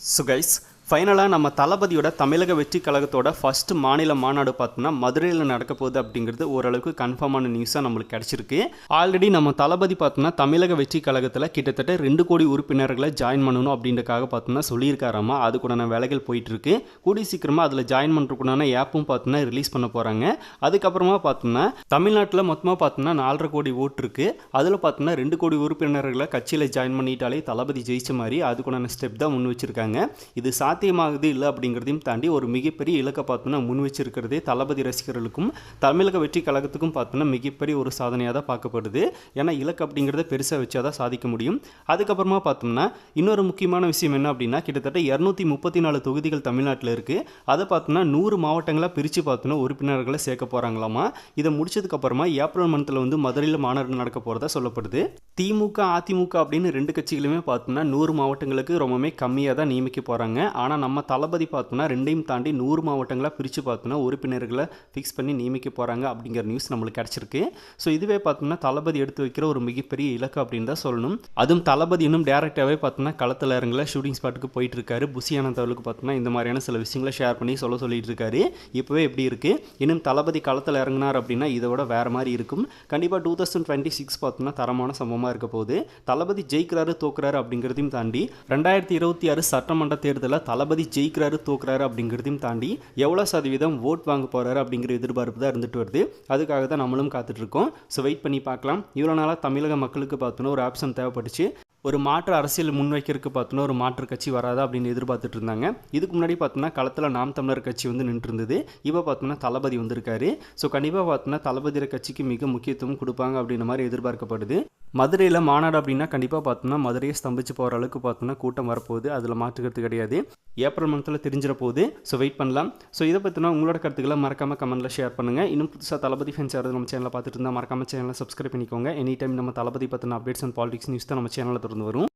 So guys ஃபைனலாக நம்ம தளபதியோட தமிழக வெற்றி கழகத்தோட ஃபஸ்ட்டு மாநில மாநாடு பார்த்தோம்னா மதுரையில் நடக்க போகுது அப்படிங்கிறது ஓரளவுக்கு கன்ஃபார்மான நியூஸாக நம்மளுக்கு கிடச்சிருக்கு. ஆல்ரெடி நம்ம தளபதி பார்த்தோம்னா தமிழக வெற்றி கழகத்தில் கிட்டத்தட்ட ரெண்டு கோடி உறுப்பினர்களை ஜாயின் பண்ணணும் அப்படின்றக்காக பார்த்தோம்னா சொல்லியிருக்காராமா அதுக்குடான வேலைகள் போயிட்டுருக்கு. கூடி சீக்கிரமாக அதில் ஜாயின் பண்ணுறதுக்குண்டான ஆப்பும் பார்த்தோம்னா ரிலீஸ் பண்ண போகிறாங்க அதுக்கப்புறமா பார்த்தோம்னா தமிழ்நாட்டில் மொத்தமாக பார்த்தோம்னா நாலரை கோடி ஓட்டு இருக்குது அதில் பார்த்தோம்னா ரெண்டு கோடி உறுப்பினர்களை கட்சியில் ஜாயின் பண்ணிட்டாலே தளபதி ஜெயிச்ச மாதிரி அதுக்குண்டான ஸ்டெப் தான் முன் வச்சுருக்காங்க. இது சாத்தியமாகுது இல்லை அப்படிங்கிறதையும் தாண்டி ஒரு மிகப்பெரிய இலக்கை பார்த்தோன்னா முன் வச்சிருக்கிறதே தளபதி ரசிகர்களுக்கும் தமிழக வெற்றி கழகத்துக்கும் பார்த்தோன்னா மிகப்பெரிய ஒரு சாதனையாக தான் பார்க்கப்படுது. ஏன்னா இலக்கு அப்படிங்கிறத பெருசாக வச்சா தான் சாதிக்க முடியும். அதுக்கப்புறமா பார்த்தோம்னா இன்னொரு முக்கியமான விஷயம் என்ன அப்படின்னா கிட்டத்தட்ட இரநூத்தி முப்பத்தி நாலு தொகுதிகள் தமிழ்நாட்டில் இருக்குது அதை பார்த்தோம்னா நூறு மாவட்டங்களாக பிரித்து பார்த்தோன்னா உறுப்பினர்களை சேர்க்க போகிறாங்களாமா இதை முடிச்சதுக்கப்புறமா ஏப்ரல் மந்தில் வந்து மதுரையில் மாநாடு நடக்க போகிறதா சொல்லப்படுது. திமுக அதிமுக அப்படின்னு ரெண்டு கட்சிகளுமே பார்த்தோம்னா நூறு மாவட்டங்களுக்கு ரொம்பவே கம்மியாக தான் நியமிக்க போகிறாங்க ஆனால் நம்ம தளபதி பார்த்தோம்னா ரெண்டையும் தாண்டி நூறு மாவட்டங்களாக பிரித்து பார்த்தோம்னா உறுப்பினர்களை ஃபிக்ஸ் பண்ணி நியமிக்க போகிறாங்க அப்படிங்கிற நியூஸ் நம்மளுக்கு கிடச்சிருக்கு. ஸோ இதுவே பார்த்தோம்னா தளபதி எடுத்து வைக்கிற ஒரு மிகப்பெரிய இலக்கு அப்படின்னு தான் சொல்லணும். அதுவும் தளபதி இன்னும் டேரெக்டாகவே பார்த்தோம்னா களத்தில் இறங்கல ஷூட்டிங் ஸ்பாட்டுக்கு போயிட்டு இருக்காரு புசி ஆனந்தவர்களுக்கு பார்த்தோம்னா இந்த மாதிரியான சில விஷயங்களை ஷேர் பண்ணி சொல்ல சொல்லிட்டு இருக்காரு இப்போவே எப்படி இருக்குது இன்னும் தளபதி களத்தில் இறங்கினார் அப்படின்னா இதை விட வேறு மாதிரி இருக்கும். கண்டிப்பாக டூ தௌசண்ட் டுவெண்ட்டி சிக்ஸ் பார்த்தோம்னா தரமான சம்பவமாக இருக்க போகுது. தளபதி ஜெயிக்கிறாரு தோக்குறாரு அப்படிங்கிறதையும் தாண்டி ரெண்டாயிரத்தி இருபத்தி ஆறு சட்டமன்ற தேர்தலில் தளபதி ஜெயிக்கிறாரு தோக்குறாரு அப்படிங்கிறதையும் தாண்டி எவ்வளோ சதவீதம் ஓட் வாங்க போகிறாரு அப்படிங்கிற எதிர்பார்ப்பு தான் இருந்துட்டு வருது. அதுக்காக தான் நம்மளும் காத்துட்டு இருக்கோம். ஸோ வெயிட் பண்ணி பார்க்கலாம். இவ்வளோ நாளாக தமிழக மக்களுக்கு பார்த்தோன்னா ஒரு ஆப்ஷன் தேவைப்பட்டுச்சு. ஒரு மாற்று அரசியல் முன்வைக்கிறதுக்கு பார்த்தோன்னா ஒரு மாற்று கட்சி வராதா அப்படின்னு எதிர்பார்த்துட்டு இருந்தாங்க இதுக்கு முன்னாடி பார்த்தோன்னா களத்தில் நாம் தமிழர் கட்சி வந்து நின்றுருந்தது. இப்போ பார்த்தோன்னா தளபதி வந்திருக்காரு. ஸோ கண்டிப்பாக பார்த்தோன்னா தளபதியர் கட்சிக்கு மிக முக்கியத்துவம் கொடுப்பாங்க அப்படின்ற மாதிரி எதிர்பார்க்கப்படுது. மதுரையில் மாநாடு அப்படின்னா கண்டிப்பாக பார்த்தோன்னா மதுரையை ஸ்தம்பிச்சு போகிற அளவுக்கு பார்த்தோன்னா கூட்டம் வரப்போகுது. அதில் மாற்றுக்கிறது கிடையாது. ஏப்ரல் மந்தில் தெரிஞ்சிட போகுது ஸோ வெயிட் பண்ணலாம். ஸோ இதை பற்றினா உங்களோட கருத்துக்களை மறக்காமல் கமெண்ட்டில் ஷேர் பண்ணுங்கள் இன்னும் புதுசாக தளபதி ஃபேன்ஸ் யாராவது நம்ம சேனலில் பார்த்துட்டு இருந்தால் மறக்காம சேனலை சப்ஸ்கிரைப் பண்ணிக்கோங்க. எனி டைம் நம்ம தளபதி பற்றின அப்டேட்ஸ் அண்ட் பாலிடிக்ஸ் நியூஸ் தான் நம்ம சேனலில் திறந்து வரும்.